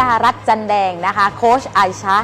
ดารัตน์จันแดงนะคะ โค้ชไอชา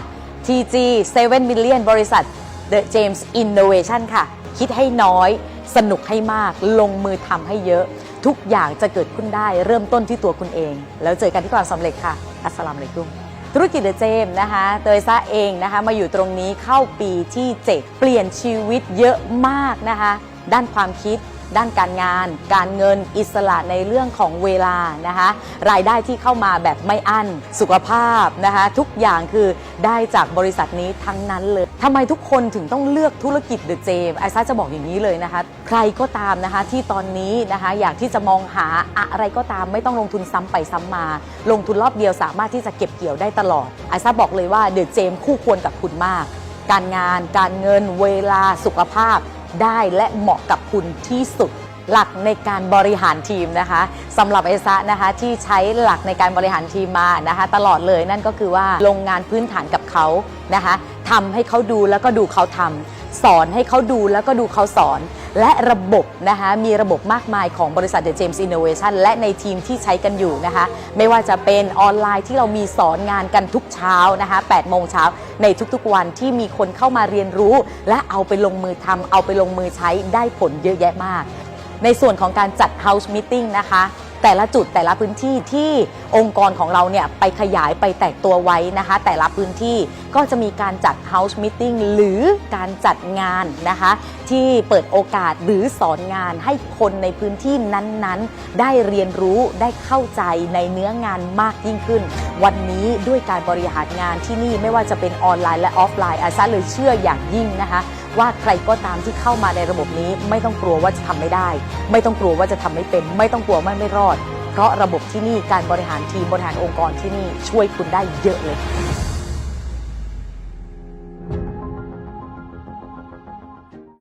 TG 7 million บริษัท The James Innovation ค่ะ คิดให้น้อย สนุกให้มาก ลงมือทำให้เยอะ ทุกอย่างจะเกิดขึ้นได้ เริ่มต้นที่ตัวคุณเอง แล้วเจอกันที่ความสำเร็จค่ะ อัสสลามุอะลัยกุมธุรกิจเดอะเจมส์นะคะเตยซาเองนะคะ มาอยู่ตรงนี้เข้าปีที่ 7 เปลี่ยนชีวิตเยอะมากนะคะ ด้านความคิด ด้านการงาน การเงินอิสระในเรื่องของเวลานะคะรายได้ที่เข้ามาแบบไม่อั้นสุขภาพนะคะทุกอย่างคือได้จากบริษัทนี้ทั้งนั้นเลยทำไมทุกคนถึงต้องเลือกธุรกิจเดอะเจมไอซ่าจะบอกอย่างนี้เลยนะคะ ใครก็ตามนะคะที่ตอนนี้นะคะอยากที่จะมองหาอะไรก็ตามไม่ต้องลงทุนซ้ำไปซ้ำมา ลงทุนรอบเดียวสามารถที่จะเก็บเกี่ยวได้ตลอดไอซ่าบอกเลยว่าเดอะเจมคู่ควรกับคุณมาก การงาน การเงิน เวลาสุขภาพ ได้และเหมาะกับคุณที่สุด หลักในการบริหารทีมนะคะสำหรับเอซะนะคะที่ใช้หลักในการบริหารทีมมานะคะ ตลอดเลยนั่นก็คือว่าลงงานพื้นฐานกับเขานะคะทำให้เขาดูแล้วก็ดูเขาทำสอนให้เขาดูแล้วก็ดูเขาสอน และระบบนะคะมีระบบมากมายของบริษัท The James Innovation และในทีมที่ใช้กันอยู่นะคะ ไม่ว่าจะเป็นออนไลน์ที่เรามีสอนงานกันทุกเช้านะคะ8โมงเช้าในทุกๆวันที่มีคนเข้ามาเรียนรู้ และเอาไปลงมือทำเอาไปลงมือใช้ได้ผลเยอะแยะมาก ในส่วนของการจัด House Meeting นะคะ แต่ละจุดแต่ละพื้นที่ที่องค์กรของเราเนี่ยไปขยายไปแตกตัวไว้นะคะ แต่ละพื้นที่ก็จะมีการจัด House Meeting หรือการจัดงานนะคะ ที่เปิดโอกาสหรือสอนงานให้คนในพื้นที่นั้นๆ ได้เรียนรู้ได้เข้าใจในเนื้องานมากยิ่งขึ้น วันนี้ด้วยการบริหารงานที่นี่ไม่ว่าจะเป็นออนไลน์และออฟไลน์อาซาเลยเชื่ออย่างยิ่งนะคะ ว่าใครก็ตามที่เข้ามาในระบบนี้ ไม่ต้องกลัวว่าจะทำไม่ได้ ไม่ต้องกลัวว่าจะทำไม่เป็น ไม่ต้องกลัวว่าไม่รอด เพราะระบบที่นี่การบริหารทีมบริหารองค์กรที่นี่ช่วยคุณได้เยอะเลย